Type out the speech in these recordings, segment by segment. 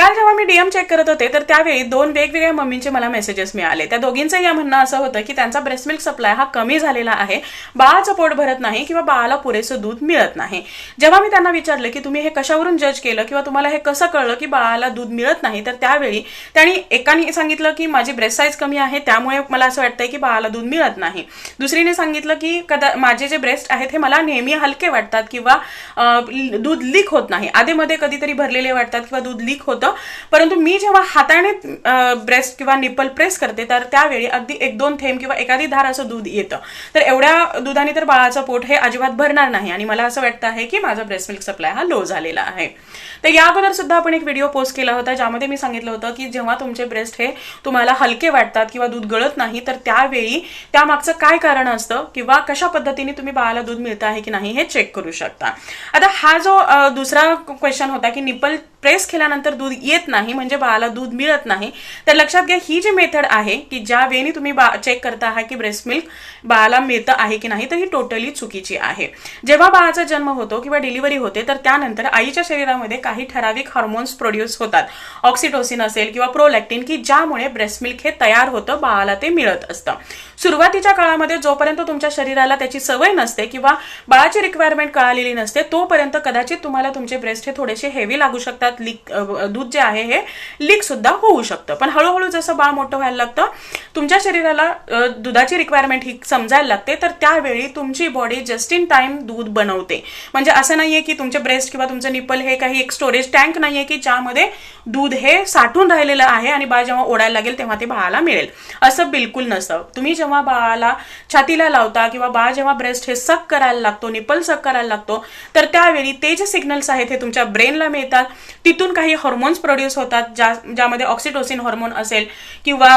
काल जेव्हा मी DM check करत होते तर त्यावेळी दोन वेगवेगळ्या मम्मींचे मला मेसेजेस मिळाले. त्या दोघींचं या म्हणणं असं होतं की त्यांचा ब्रेस्ट मिल्क सप्लाय हा कमी झालेला आहे. बाळाचं पोट भरत नाही किंवा बाळाला पुरेसं दूध मिळत नाही. जेव्हा मी त्यांना विचारलं की तुम्ही हे कशावरून जज केलं किंवा तुम्हाला हे कसं कळलं की बाळाला दूध मिळत नाही तर त्यावेळी त्यांनी एकाने सांगितलं की माझी ब्रेस्ट साईज कमी आहे त्यामुळे मला असं वाटतंय की बाळाला दूध मिळत नाही. दुसरीने सांगितलं की कदा माझे जे ब्रेस्ट आहेत हे मला नेहमी हलके वाटतात किंवा दूध लीक होत नाही. आधेमध्ये कधीतरी भरलेले वाटतात किंवा दूध लीक होतं. परंतु मी जेव्हा हाताने ब्रेस्ट किंवा निप्पल प्रेस करते तर त्यावेळी अगदी एक दोन थेंब किंवा एखादी धार असं दूध येतं. तर एवढ्या दुधाने तर बाळाचं पोट हे अजिबात भरणार नाही. आणि मला असं वाटतं आहे की माझा ब्रेस्ट मिल्क सप्लाय हा लो झालेला आहे. तर या अगोदर सुद्धा आपण एक व्हिडिओ पोस्ट केला होता ज्यामध्ये मी सांगितलं होतं की जेव्हा तुमचे ब्रेस्ट हे तुम्हाला हलके वाटतात किंवा दूध गळत नाही तर त्यावेळी त्यामागचं काय कारण असतं किंवा कशा पद्धतीने तुम्ही बाळाला दूध मिळतं आहे की नाही हे चेक करू शकता. आता हा जो दुसरा क्वेश्चन होता की निपल प्रेस केल्यानंतर दूध येत नाही म्हणजे बाळाला दूध मिळत नाही. तर लक्षात घ्या ही जी मेथड आहे की ज्या वेळी तुम्ही बा चेक करता आहात की ब्रेस्ट मिल्क बाळाला मिळतं आहे की नाही तर ही टोटली चुकीची आहे. जेव्हा बाळाचा जन्म होतो किंवा डिलिव्हरी होते तर त्यानंतर आईच्या शरीरामध्ये काही ठराविक हार्मोन्स प्रोड्यूस होतात. ऑक्सिटोसिन असेल किंवा प्रोलॅक्टिन की ज्यामुळे ब्रेस्ट मिल्क हे तयार होतं बाळाला ते मिळत असतं. सुरुवातीच्या काळामध्ये जोपर्यंत तुमच्या शरीराला त्याची सवय नसते किंवा बाळाची रिक्वायरमेंट कळालेली नसते तोपर्यंत कदाचित तुम्हाला तुमचे ब्रेस्ट हे थोडेसे हेवी लागू शकतात. लीक दूध जे आहे हे लीक सुद्धा होऊ शकतं. पण हळूहळू जसं बाळ मोठं व्हायला लागतं तुमच्या शरीराला दुधाची रिक्वायरमेंट ही समजायला लागते तर त्यावेळी तुमची बॉडी जस्ट इन टाइम दूध बनवते. म्हणजे असं नाहीये की तुमचे ब्रेस्ट किंवा तुमचं निपल हे काही एक स्टोरेज टँक नाहीये की ज्यामध्ये दूध हे साठून राहिलेलं आहे आणि बाळ जेव्हा ओढायला लागेल तेव्हा ते बाळाला मिळेल. असं बिलकुल नसतं. तुम्ही जेव्हा बाळाला छातीला लावता किंवा बाळ जेव्हा ब्रेस्ट हे सक करायला लागतो निपल सक करायला लागतो तर त्यावेळी ते जे सिग्नल्स आहेत हे तुमच्या ब्रेनला मिळतात. तिथून काही हॉर्मोन्स प्रोड्यूस होतात ज्या ज्यामध्ये ऑक्सिटोसिन हॉर्मोन असेल किंवा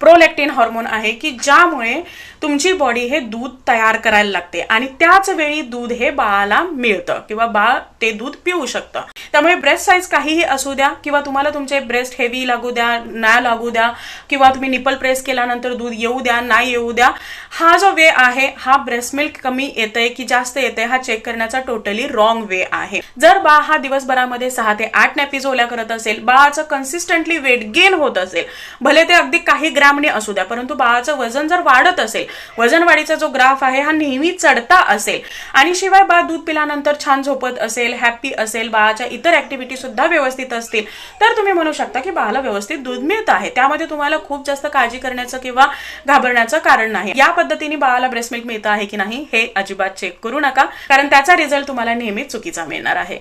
प्रोलॅक्टिन हॉर्मोन आहे की ज्यामुळे तुमची बॉडी हे दूध तयार करायला लागते. आणि त्याच वेळी दूध हे बाळाला मिळतं किंवा बाळ ते दूध पिऊ शकतं. त्यामुळे ब्रेस्ट साईज काहीही असू द्या किंवा तुम्हाला तुमचे ब्रेस्ट हेवी लागू द्या ना लागू द्या किंवा तुम्ही निपल प्रेस केल्यानंतर दूध येऊ द्या नाही येऊ द्या हा जो वे आहे हा ब्रेस्ट मिल्क कमी येतंय की जास्त येतंय हा चेक करण्याचा टोटली रॉंग वे आहे. जर बाळ हा दिवसभरामध्ये सहा ते आठ नॅपीज ओल्या करत असेल बाळाचं कन्सिस्टंटली वेट गेन होत असेल भले ते अगदी काही ग्रामने असू द्या परंतु बाळाचं वजन जर वाढत असेल वजन वाढीचा जो ग्राफ आहे हा नेहमी चढता असेल. आणि शिवाय बाळ दूध पिल्यानंतर छान झोपत असेल हॅप्पी असेल बाळाच्या इतर ऍक्टिव्हिटी सुद्धा व्यवस्थित असतील. तर तुम्ही म्हणू शकता की बाळाला व्यवस्थित दूध मिळत आहे. त्यामध्ये तुम्हाला खूप जास्त काळजी करण्याचं किंवा घाबरण्याचं कारण नाही. या पद्धतीने बाळाला ब्रेस्ट मिल्क मिळतं आहे की नाही हे अजिबात चेक करू नका. कारण त्याचा रिझल्ट तुम्हाला नेहमी चुकीचा मिळणार आहे.